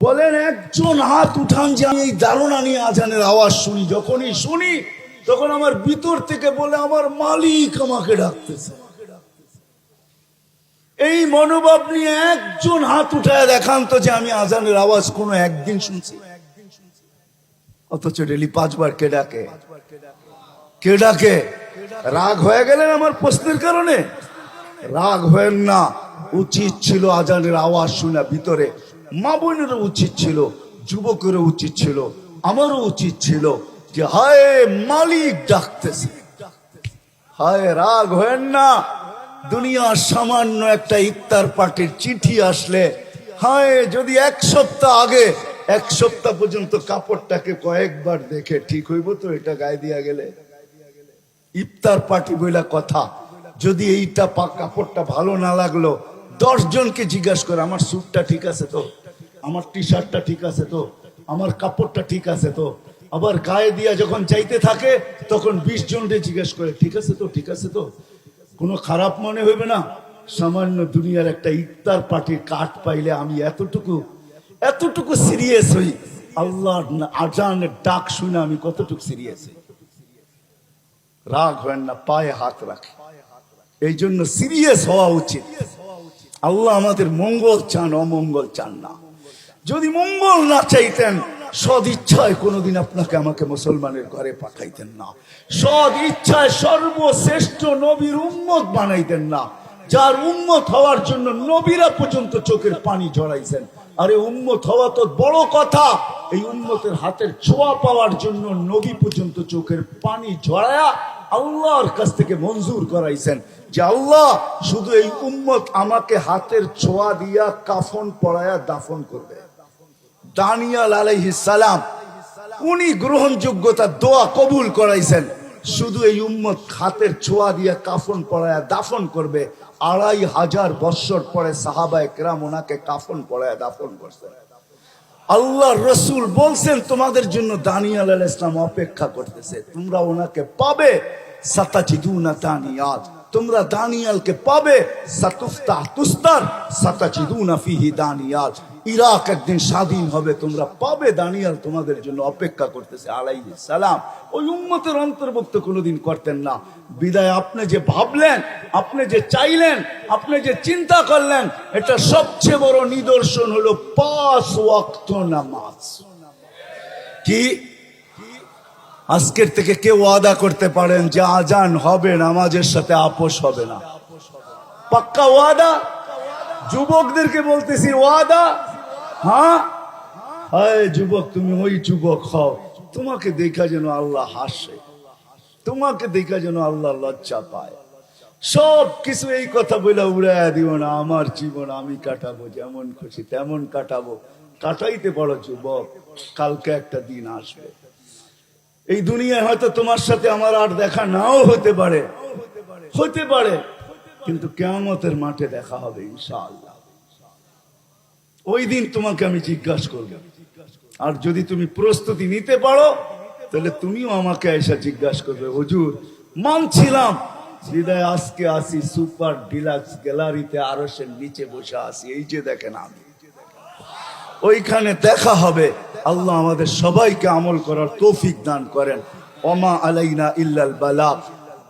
বলেন, একজন হাত উঠান যে আমি এই দারুণা নিয়ে আজানের আওয়াজ শুনি, যখনই শুনি, তখন আমার ভিতর থেকে বলে, আমার মালিক আমাকে ডাকতেছে। এই মনোভাব নিয়ে একজন হাত উঠায় দেখান তো যে আমি আজানের আওয়াজ কোনো একদিন শুনছি। অথচ ডেলি পাঁচবার কে ডাকে? কে ডাকে? রাগ হয়ে গেলেন আমার প্রশ্নের কারণে? রাগ হয়েন না, উচিত ছিল আজানের আওয়াজ শোনা ভিতরে। মা বোনেরও উচিত ছিল, যুবকেরও উচিত ছিল, আমারও উচিত ছিল যে, হায় মালিক ডাকতেছে। হায় রাগ হয়েন না। দুনিয়ার সামান্য একটা ইফতার পার্টির চিঠি আসলে, হায় যদি এক সপ্তাহ আগে, এক সপ্তাহ পর্যন্ত কাপড়টাকে কয়েকবার দেখে ঠিক হইব তো, এটা গায়ে দিয়া গেলে? ইফতার পার্টি বইলা কথা, যদি এইটা কাপড়টা ভালো না লাগল দশ জনকে জিজ্ঞাসা করে, আমার স্যুটটা ঠিক আছে তো? আমার টি শার্টটা ঠিক আছে তো? আমার কাপড়টা ঠিক আছে তো? আবার গায়ে দিয়া যখন চাইতে থাকে, তখন বিশ জনকে জিজ্ঞেস করে, ঠিক আছে তো, ঠিক আছে তো? কোনো খারাপ মনে হইবে না। সামান্য দুনিয়ার একটা ইফতার পার্টির কাঠ পাইলে আমি এতটুকু এতটুকু সিরিয়াস হই, আল্লাহর আজানের ডাক শুনে আমি কতটুকু সিরিয়াস হই? রাগ হয় না, পায়ে হাত রাখে। এই জন্য সিরিয়াস হওয়া উচিত। আল্লাহ আমাদের মঙ্গল চান, অমঙ্গল চান না। যদি মঙ্গল না চাইতেন সদ ইচ্ছায় কোনোদিন আপনাকে আমাকে মুসলমানের ঘরে পাঠাইতেন না। সদ ইচ্ছায় সর্বশ্রেষ্ঠ নবীর উম্মত বানাইতেন না। যার উম্মত হওয়ার জন্য নবীরা পর্যন্ত চোখের পানি ঝরাইছেন। আরে উম্মত হওয়া তো বড় কথা। এই উম্মতের হাতের ছোঁয়া পাওয়ার জন্য নবী পর্যন্ত চোখের পানি ঝরায়া আল্লাহর কাছ থেকে মঞ্জুর করাইছেন যে আল্লাহ, শুধু এই উম্মত আমাকে হাতের ছোঁয়া দিয়া কাফন পড়ায়া দাফন করবে। দানিয়াল আলাইহিস সালাম, উনি গ্রহণযোগ্যতা দোয়া কবুল করাইছেন। শুধু এই উম্মত হাতের ছোঁয়া দিয়া কাফন পড়ায়া দাফন করবে, আড়াই হাজার বৎসর পরে সাহাবা একরাম ওনাকে কাফন পড়ায়া দাফন করছেন। আল্লাহ রসুল বলছেন, তোমাদের জন্য দানিয়াল আল ইসলাম অপেক্ষা করতেছে। তোমরা ওনাকে পাবে সাতাজিদুনা দানিয়াল। তোমরা দানিয়ালকে পাবে সাতুফতা তুস্তার সাতাজিদুনা ফিহি দানিয়াল। ইরাক একদিন স্বাধীন হবে, তোমরা পাবে। দানিয়াল তোমাদের জন্য অপেক্ষা করতেছে আলাই সালাম। ওই উম্মতের অন্তর্ভুক্ত কোনোদিন করতেন না। বিদায় আপনি যে ভাবলেন, আপনি যে চাইলেন, আপনি যে চিন্তা করলেন, এটা সবচেয়ে বড় নিদর্শন হলো পাঁচ ওয়াক্ত নামাজ। কি? আজকের থেকে কেউ ওয়াদা করতে পারেন যে আজান হবে, নামাজের সাথে আপোষ হবে না। পাক্কা ওয়াদা? যুবকদেরকে বলতেছি, ওয়াদা হ্যাঁ? হায় যুবক, তুমি ওই যুবক হও। তোমাকে দেখা যেন আল্লাহ হাসে। তোমাকে দেখা যেন আল্লাহ লজ্জা পায়। সব কিছু এই কথা বলে উড়াইয়া দিও না। আমার জীবন আমি কাটাবো, যেমন খুশি তেমন কাটাবো। কাটাইতে পারো যুবক, কালকে একটা দিন আসবে। এই দুনিয়ায় হয়তো তোমার সাথে আমার আর দেখা নাও হতে পারে। হতে পারে। কিন্তু কেয়ামতের মাঠে দেখা হবে, ইনশাআল্লাহ। ওই দিন তোমাকে আমি জিজ্ঞাসা করব। আর যদি তুমি প্রস্তুতি নিতে পারো, তাহলে তুমিও আমাকে এসে জিজ্ঞাসা করবে, হুজুর, মানছিলাম। হৃদয় আজকে আসি সুপার ডিলাক্স গ্যালারিতে আরসের নিচে বসে আসি। এই যে দেখেন আমি। ওইখানে দেখা হবে। আল্লাহ আমাদের সবাইকে আমল করার তৌফিক দান করেন। ওমা আলাইনা ইল্লাল বালা।